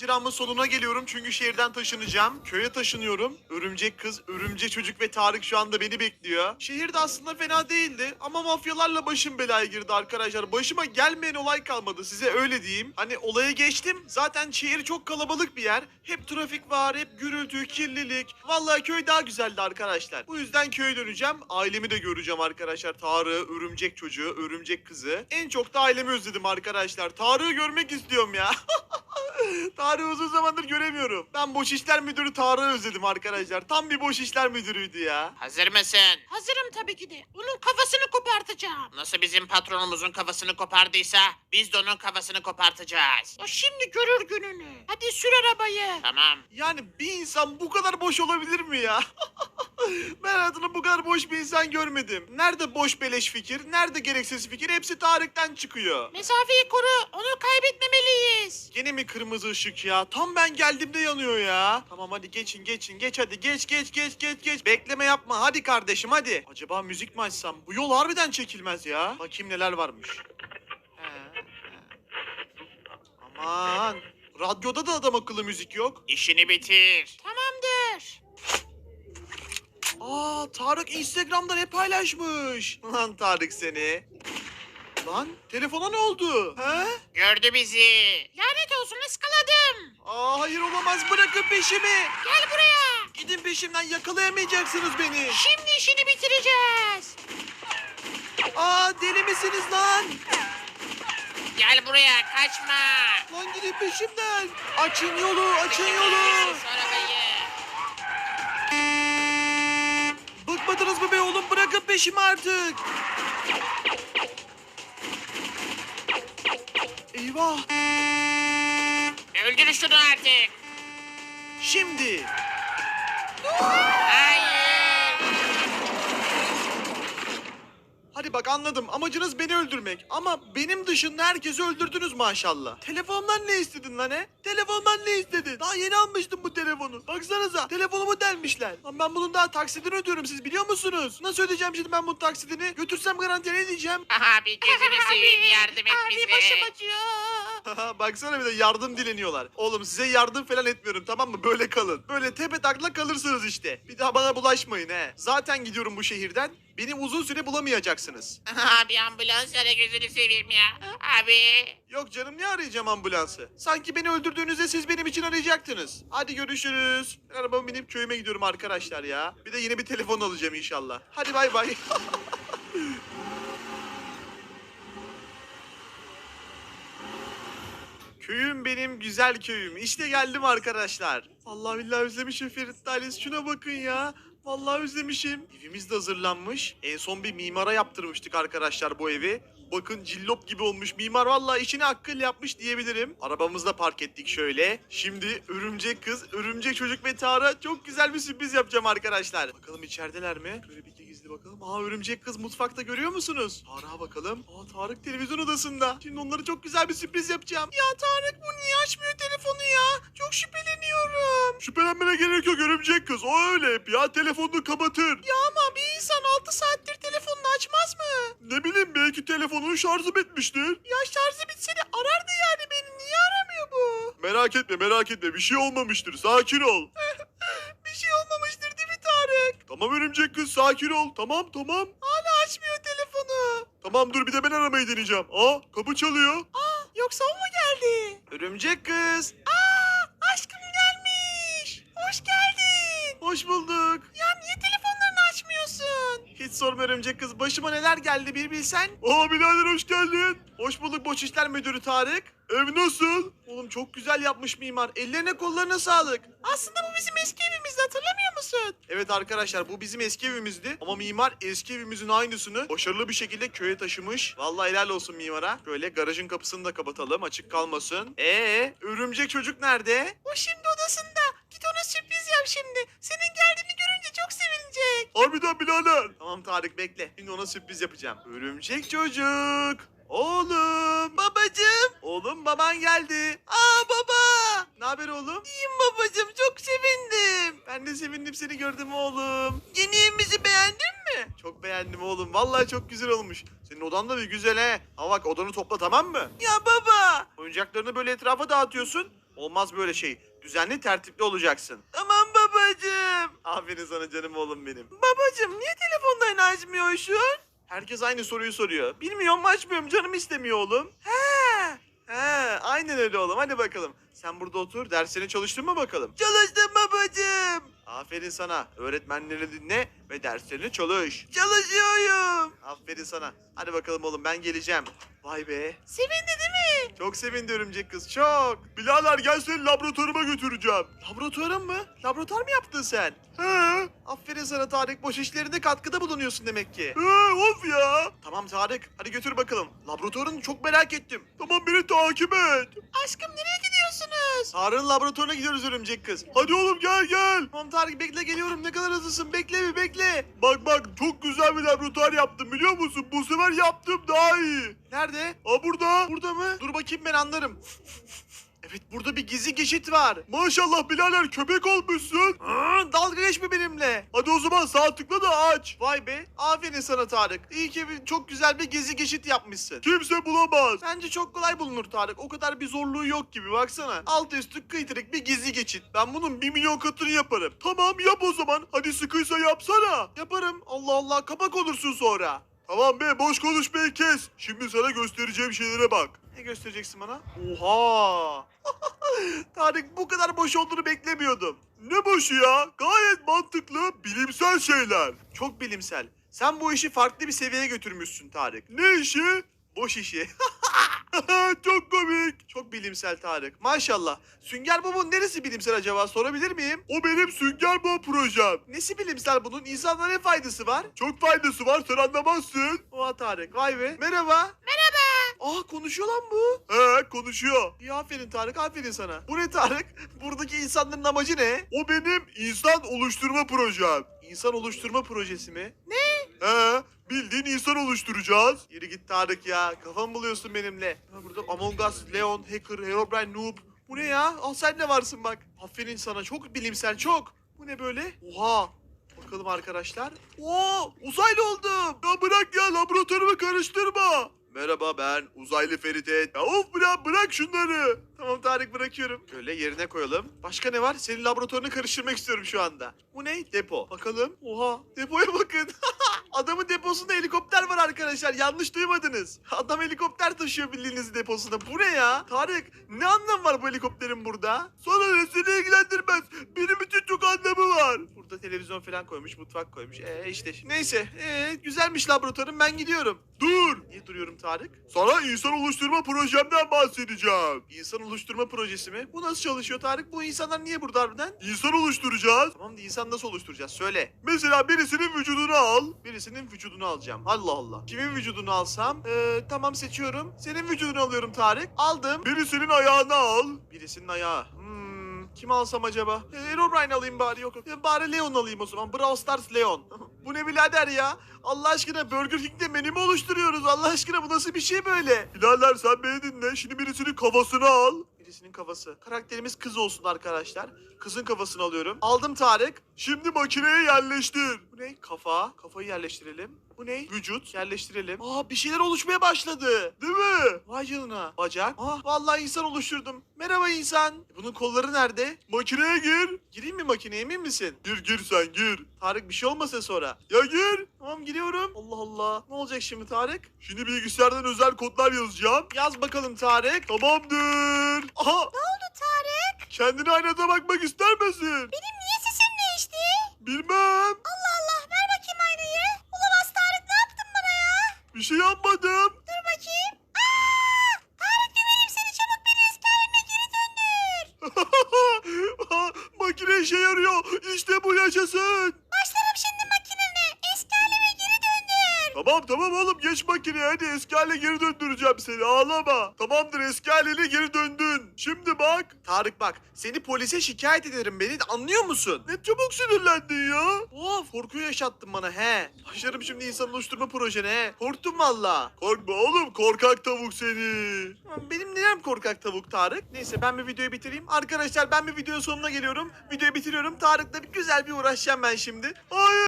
Maceramın sonuna geliyorum çünkü şehirden taşınacağım. Köye taşınıyorum. Örümcek kız, örümcek çocuk ve Tarık şu anda beni bekliyor. Şehirde aslında fena değildi ama mafyalarla başım belaya girdi arkadaşlar. Başıma gelmeyen olay kalmadı size öyle diyeyim. Hani olaya geçtim. Zaten şehir çok kalabalık bir yer. Hep trafik var, hep gürültü, kirlilik. Vallahi köy daha güzeldi arkadaşlar. Bu yüzden köye döneceğim. Ailemi de göreceğim arkadaşlar. Tarık'ı, örümcek çocuğu, örümcek kızı. En çok da ailemi özledim arkadaşlar. Tarık'ı görmek istiyorum ya. Tarık'ı uzun zamandır göremiyorum. Ben boş işler müdürü Tarık'ı özledim arkadaşlar. Tam bir boş işler müdürüydü ya. Hazır mısın? Hazırım tabii ki de. Onun kafasını kopartacağım. Nasıl bizim patronumuzun kafasını kopardıysa biz de onun kafasını kopartacağız. O şimdi görür gününü. Hadi sür arabayı. Tamam. Yani bir insan bu kadar boş olabilir mi ya? ben hayatımda bu kadar boş bir insan görmedim. Nerede boş beleş fikir, nerede gereksiz fikir hepsi Tarık'tan çıkıyor. Mesafeyi koru. Onu kaybetmemeliyiz. Gene mi kırmızı ışık ya? Tam ben geldiğimde yanıyor ya. Tamam hadi geçin geçin geç hadi geç geç geç geç geç. Bekleme yapma hadi kardeşim hadi. Acaba müzik mi açsam? Bu yol harbiden çekilmez ya. Bakayım neler varmış. He, he. Aman. Radyoda da adam akıllı müzik yok. İşini bitir. Tamamdır. Aa Tarık Instagram'da ne paylaşmış? Lan Tarık seni. Lan telefona ne oldu? He? Gördü bizi. Lanet olsun ıskaladım. Aa hayır olamaz bırakın peşimi. Gel buraya. Gidin peşimden yakalayamayacaksınız beni. Şimdi işini bitireceğiz. Aa deli misiniz lan? Gel buraya kaçma. Lan gidin peşimden. Açın yolu açın yolu. Sonra bayı. Bıkmadınız mı be oğlum bırakın peşimi artık. Eyvah. Öldür şunu artık. Şimdi. Hayır. Hadi bak anladım. Amacınız beni öldürmek. Ama benim dışında herkesi öldürdünüz maşallah. Telefondan ne istedin lan he? Telefondan ne istedin? Daha yeni almıştım bu telefonu. Baksanıza telefonumu delmişler. Lan ben bunun daha taksidini ödüyorum siz biliyor musunuz? Nasıl ödeyeceğim şimdi ben bunun taksidini? Götürsem garanti ne diyeceğim? Abi gözünü seveyim yardım et Abi bize. başım acıyor. Baksana bir de yardım dileniyorlar. Oğlum size yardım falan etmiyorum tamam mı? Böyle kalın. Böyle tepe takla kalırsınız işte. Bir daha bana bulaşmayın he. Zaten gidiyorum bu şehirden. Beni uzun süre bulamayacaksınız. Abi ambulans ara gözünü seveyim ya. Abi. Yok canım ne arayacağım ambulansı? Sanki beni öldürdüğünüzde siz benim için arayacaktınız. Hadi görüşürüz. Ben arabamı binip köyüme gidiyorum arkadaşlar ya. Bir de yeni bir telefon alacağım inşallah. Hadi bay bay. Köyüm benim güzel köyüm. İşte geldim arkadaşlar. Vallahi billahi özlemişim Ferit Talis. Şuna bakın ya. Vallahi özlemişim. Evimiz de hazırlanmış. En son bir mimara yaptırmıştık arkadaşlar bu evi. Bakın cillop gibi olmuş. Mimar vallahi işini hakkıyla yapmış diyebilirim. Arabamızı da park ettik şöyle. Şimdi örümcek kız, örümcek çocuk ve Tara çok güzel bir sürpriz yapacağım arkadaşlar. Bakalım içerideler mi? Şöyle bir gizli bakalım. Aa örümcek kız mutfakta görüyor musunuz? Tarık'a bakalım. Aa Tarık televizyon odasında. Şimdi onlara çok güzel bir sürpriz yapacağım. Ya Tarık bu niye açmıyor telefonu ya? Çok şüpheleniyorum. Şüphelenmene gerek yok örümcek kız. O öyle hep ya. Telefonunu kapatır. Ya ama bir insan 6 saattir telefonunu açmaz mı? Ne bileyim belki telefonun şarjı bitmiştir. Ya şarjı bitse de arardı yani beni. Niye aramıyor bu? Merak etme merak etme. Bir şey olmamıştır. Sakin ol. bir Tamam örümcek kız sakin ol. Tamam tamam. Hala açmıyor telefonu. Tamam dur bir de ben aramayı deneyeceğim. Aa kapı çalıyor. Aa yoksa o mu geldi? Örümcek kız. Aa aşkım gelmiş. Hoş geldin. Hoş bulduk. Ya niye telefonlarını açmıyorsun? Hiç sorma örümcek kız. Başıma neler geldi bir bilsen. Aa birader hoş geldin. Hoş bulduk Boş İşler Müdürü Tarık. Ev nasıl? Oğlum çok güzel yapmış mimar. Ellerine kollarına sağlık. Aslında bu bizim eski musun? Evet arkadaşlar bu bizim eski evimizdi. Ama mimar eski evimizin aynısını başarılı bir şekilde köye taşımış. Vallahi helal olsun mimara. Böyle garajın kapısını da kapatalım açık kalmasın. Ee, örümcek çocuk nerede? O şimdi odasında. Git ona sürpriz yap şimdi. Senin geldiğini görünce çok sevinecek. Harbiden birader. Tamam Tarık bekle. Şimdi ona sürpriz yapacağım. Örümcek çocuk. Oğlum. Babacım. Oğlum baban geldi. Aa baba. Ne haber oğlum? İyiyim babacım çok sevindim. Ben de sevindim seni gördüm oğlum. Yeni evimizi beğendin mi? Çok beğendim oğlum. Vallahi çok güzel olmuş. Senin odan da bir güzel he. Ama bak odanı topla tamam mı? Ya baba. Oyuncaklarını böyle etrafa dağıtıyorsun. Olmaz böyle şey. Düzenli tertipli olacaksın. Aman babacığım. Aferin sana canım oğlum benim. Babacığım niye telefonlarını açmıyorsun? Herkes aynı soruyu soruyor. Bilmiyorum açmıyorum canım istemiyor oğlum. He. He, aynen öyle oğlum. Hadi bakalım. Sen burada otur. Derslerini çalıştın mı bakalım? Çalıştım babacığım. Aferin sana. Öğretmenleri dinle ve derslerini çalış. Çalışıyorum. Aferin sana. Hadi bakalım oğlum ben geleceğim. Vay be. Sevindi değil mi? Çok sevindi örümcek kız çok. Bilader gel seni laboratuvarıma götüreceğim. Laboratuvara mı? Laboratuvar mı yaptın sen? He. Aferin sana Tarık. Boş işlerinde katkıda bulunuyorsun demek ki. He of ya. Tamam Tarık. Hadi götür bakalım. Laboratuvarını çok merak ettim. Tamam beni takip et. Aşkım nereye gidiyorsunuz? Tarık'ın laboratuvarına gidiyoruz örümcek kız. Hadi oğlum gel gel. Tamam Tarık bekle geliyorum. Ne kadar hızlısın. Bekle bir bekle. Bak bak çok güzel bir laboratuvar yaptım biliyor musun? Bu sefer yaptım daha iyi. Nerede? Aa burada. Burada mı? Dur bakayım ben anlarım. Evet burada bir gizli geçit var. Maşallah birader köpek olmuşsun. Aa, dalga geçme benimle. Hadi o zaman sağ tıkla da aç. Vay be. Aferin sana Tarık. İyi ki bir- çok güzel bir gizli geçit yapmışsın. Kimse bulamaz. Bence çok kolay bulunur Tarık. O kadar bir zorluğu yok gibi baksana. Alt üstü kıytırık bir gizli geçit. Ben bunun bir milyon katını yaparım. Tamam yap o zaman. Hadi sıkıysa yapsana. Yaparım. Allah Allah kapak olursun sonra. Tamam be boş konuşmayı kes. Şimdi sana göstereceğim şeylere bak. Ne göstereceksin bana? Oha! Tarık bu kadar boş olduğunu beklemiyordum. Ne boşu ya? Gayet mantıklı, bilimsel şeyler. Çok bilimsel. Sen bu işi farklı bir seviyeye götürmüşsün Tarık. Ne işi? Boş işi. Çok komik. Çok bilimsel Tarık. Maşallah. Sünger Bob'un neresi bilimsel acaba sorabilir miyim? O benim Sünger Bob projem. Nesi bilimsel bunun? İnsanlara ne faydası var? Çok faydası var sen anlamazsın. Oha Tarık. Vay be. Merhaba. Merhaba. Aa konuşuyor lan bu. He konuşuyor. İyi aferin Tarık aferin sana. Bu ne Tarık? Buradaki insanların amacı ne? O benim insan oluşturma projem. İnsan oluşturma projesi mi? Ne? He bildiğin insan oluşturacağız. Yürü git Tarık ya. Kafamı buluyorsun benimle. Burada Among Us, Leon, Hacker, Herobrine, Noob. Bu ne ya? Al sen de varsın bak. Aferin sana çok bilimsel çok. Bu ne böyle? Oha. Bakalım arkadaşlar. Oo, uzaylı oldum. Ya bırak ya laboratuvarımı karıştırma. Merhaba ben uzaylı Ferit. Ya of bırak bırak şunları. Tamam Tarık bırakıyorum. Şöyle yerine koyalım. Başka ne var? Senin laboratuvarını karıştırmak istiyorum şu anda. Bu ne? Depo. Bakalım. Oha depoya bakın. Adamın deposunda helikopter var arkadaşlar. Yanlış duymadınız. Adam helikopter taşıyor bildiğiniz deposunda. Bu ne ya? Tarık ne anlam var bu helikopterin burada? Sana ne seni ilgilendirmez. Benim için çok anlamı var. Burada televizyon falan koymuş, mutfak koymuş. Ee işte. Neyse. Ee güzelmiş laboratuvarım. Ben gidiyorum. Dur. Niye duruyorum Tarık? Sana insan oluşturma projemden bahsedeceğim. İnsan oluşturma projesi mi? Bu nasıl çalışıyor Tarık? Bu insanlar niye burada harbiden? İnsan oluşturacağız. Tamam da insan nasıl oluşturacağız? Söyle. Mesela birisinin vücudunu al. Birisinin vücudunu alacağım. Allah Allah. Kimin vücudunu alsam? Ee, tamam seçiyorum. Senin vücudunu alıyorum Tarık. Aldım. Birisinin ayağını al. Birisinin ayağı. Kim alsam acaba? Ee, Herobrine alayım bari yok. Ee, bari Leon alayım o zaman. Brawl Stars Leon. bu ne birader ya? Allah aşkına Burger King'de menü mü oluşturuyoruz? Allah aşkına bu nasıl bir şey böyle? Bilader sen beni dinle. Şimdi birisinin kafasını al. Birisinin kafası. Karakterimiz kız olsun arkadaşlar. Kızın kafasını alıyorum. Aldım Tarık. Şimdi makineye yerleştir. Bu ne? Kafa. Kafayı yerleştirelim. Bu ne? Vücut. Yerleştirelim. Aa bir şeyler oluşmaya başladı. Değil mi? Vay canına. Bacak. Aa vallahi insan oluşturdum. Merhaba insan. E, Bunun kolları nerede? Makineye gir. Gireyim mi makineye emin misin? Gir gir sen gir. Tarık bir şey olmasın sonra. Ya gir. Tamam giriyorum. Allah Allah. Ne olacak şimdi Tarık? Şimdi bilgisayardan özel kodlar yazacağım. Yaz bakalım Tarık. Tamamdır. Aha. Ne oldu Tarık? Kendine aynada bakmak ister misin? Benim niye sesim değişti? Bilmem. Allah Allah ver bakayım aynayı. Olamaz Tarık ne yaptın bana ya? Bir şey yapmadım. Dur bakayım. Aa! Tarık güvenim seni çabuk beni eski haline geri döndür. Makine işe yarıyor. İşte bu yaşasın. Tamam tamam oğlum geç makineye hadi eski haline geri döndüreceğim seni ağlama. Tamamdır eski haline geri döndün. Şimdi bak. Tarık bak seni polise şikayet ederim beni anlıyor musun? Ne çabuk sinirlendin ya. Of korkuyu yaşattın bana he. Başlarım şimdi insan oluşturma projene he. Korktum valla. Korkma oğlum korkak tavuk seni. Benim neden korkak tavuk Tarık? Neyse ben bir videoyu bitireyim. Arkadaşlar ben bir videonun sonuna geliyorum. Videoyu bitiriyorum. Tarık'la bir güzel bir uğraşacağım ben şimdi. Hayır.